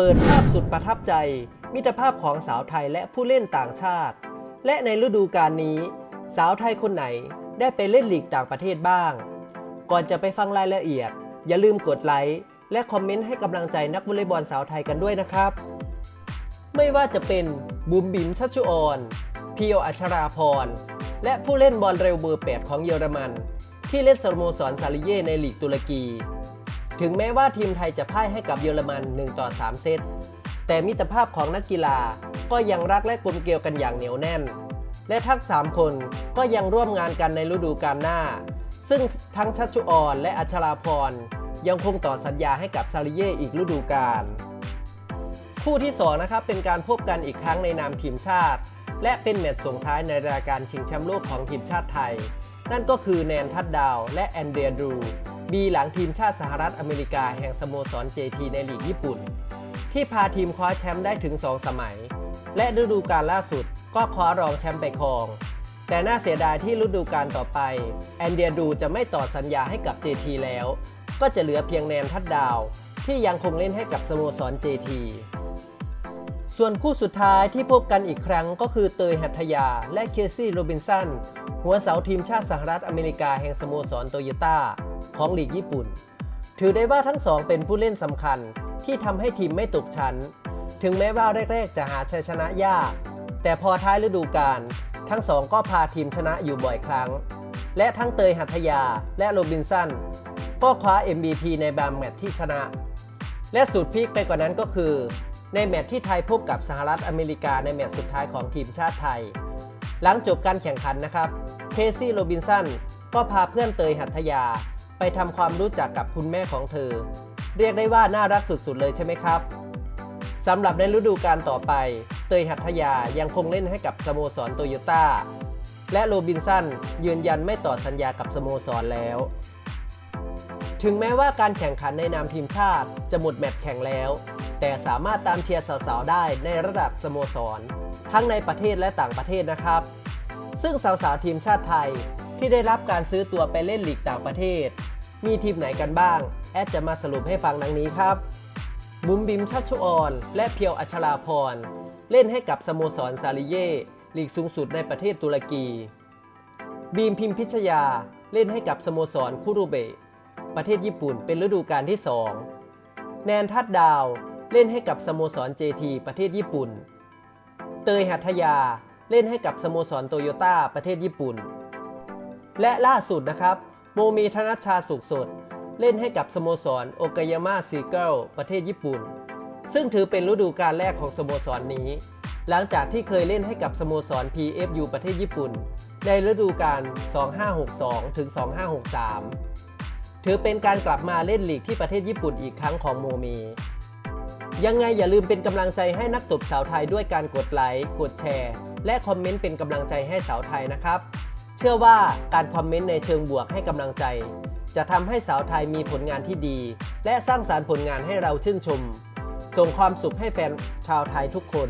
เปิดภาพสุดประทับใจ มิตรภาพของสาวไทยและผู้เล่นต่างชาติ และในฤดูกาลนี้ สาวไทยคนไหนได้ไปเล่นลีกต่างประเทศบ้าง ก่อนจะไปฟังรายละเอียด อย่าลืมกดไลค์และคอมเมนต์ให้กำลังใจนักวอลเลย์บอลสาวไทยกันด้วยนะครับ ไม่ว่าจะเป็นบุมบิมชัชชุออนเพียวอัชราพร และผู้เล่นบอลเร็วเบอร์ 8 ของเยอรมัน ที่เล่นสโมสรซาลิเย่ในลีกตุรกี ถึงแม้ว่าทีมไทยจะพ่ายให้กับเยอรมัน 1 ต่อ 3 เซต แต่มิตรภาพของนักกีฬาก็ยังรักและกลมเกลียวกันอย่างเหนียวแน่น และทั้ง 3 คนก็ยังร่วมงานกันในฤดูกาลหน้า ซึ่งทั้งชัชชุออนและอัชราพรยังคงต่อสัญญาให้กับซาลิเย่อีกฤดูกาลคู่ที่2นะครับเป็นการพบกันอีกครั้งในนามทีมชาติ และเป็นแมตช์ส่งท้ายในรายการชิงแชมป์โลกของทีมชาติไทย นั่นก็คือแนนทัดดาว และแอนเดรียดู บีหลังทีมชาติสหรัฐอเมริกาแห่งสโมสร JT ในลีกญี่ปุ่น ที่พาทีมคว้าแชมป์ได้ถึง 2 สมัย และฤดูกาลล่าสุดก็คว้ารองแชมป์ไปครอง แต่น่าเสียดายที่ฤดูกาลต่อไป แอนเดียดูจะไม่ต่อสัญญาให้กับ JT แล้ว ก็จะเหลือเพียงแนนทัดดาว ที่ยังคงเล่นให้กับสโมสร JT ส่วนคู่สุดท้ายที่พบกันอีกครั้งก็คือเตยหัตยาและเคซี่โรบินสันหัวเสาทีมชาติสหรัฐอเมริกาแห่งสโมสรโตโยต้า ของลีกญี่ปุ่น ถือได้ว่าทั้งสองเป็นผู้เล่นสำคัญที่ทำให้ทีมไม่ตกชั้น ถึงแม้ว่าแรกๆจะหาชัยชนะยาก แต่พอท้ายฤดูกาลทั้งสองก็พาทีมชนะอยู่บ่อยครั้ง และทั้งเตยหัตถยาและโรบินสันก็คว้า MVP ในบางแมตช์ที่ชนะ และสุดพีคไปกว่านั้นก็คือ ในแมตช์ที่ไทยพบกับสหรัฐอเมริกาในแมตช์สุดท้ายของทีมชาติไทย หลังจบการแข่งขันนะครับ เคซี่โรบินสันก็พาเพื่อนเตยหัตถยา ไปทำความรู้จักกับคุณแม่ของเธอ เรียกได้ว่าน่ารักสุดๆเลยใช่ไหมครับสำหรับในฤดูกาลต่อไป เตยหัตถยายังคงเล่นให้กับสโมสรโตโยต้าและโรบินสันยืนยันไม่ต่อสัญญากับสโมสรแล้ว ถึงแม้ว่าการแข่งขันในนามทีมชาติจะหมดแมตช์แข่งแล้ว แต่สามารถตามเชียร์สาวๆได้ในระดับสโมสร ทั้งในประเทศและต่างประเทศนะครับ ซึ่งสาวๆทีมชาติไทยที่ได้รับการซื้อตัวไปเล่นลีกต่างประเทศ มีทีมไหนกันบ้าง แอดจะมาสรุปให้ฟังดังนี้ครับ บุ๋มบิมชัชชุออน และเพียวอัชราพร เล่นให้กับสโมสรซาลิเย่ลีกสูงสุดในประเทศตุรกี บีมพิมพิชยาเล่นให้กับสโมสรคุรุเบะประเทศญี่ปุ่นเป็นฤดูกาลที่ 2 แนนทัดดาวเล่นให้กับสโมสร JT ประเทศญี่ปุ่น เตยหัตยาเล่นให้กับสโมสรโตโยต้าประเทศญี่ปุ่น และล่าสุดนะครับ โมมีธนชชาสุขสด เล่นให้กับสโมสรโอกายาม่าซีเกิลประเทศญี่ปุ่น ซึ่งถือเป็นฤดูกาลแรกของสโมสรนี้ หลังจากที่เคยเล่นให้กับสโมสร PFU ประเทศญี่ปุ่น ในฤดูกาล 2562 ถึง 2563 ถือเป็นการกลับมาเล่นลีกที่ประเทศญี่ปุ่นอีกครั้งของโมมียังไงอย่าลืมเป็นกำลังใจให้นักตบสาวไทยด้วยการกดไลค์ กดแชร์ และคอมเมนต์เป็นกำลังใจให้สาวไทยนะครับ เชื่อว่าการคอมเมนต์ในเชิงบวกให้กำลังใจ จะทำให้สาวไทยมีผลงานที่ดี และสร้างสารรค์ผลงานให้เราชื่นชม ส่งความสุขให้แฟนชาวไทยทุกคน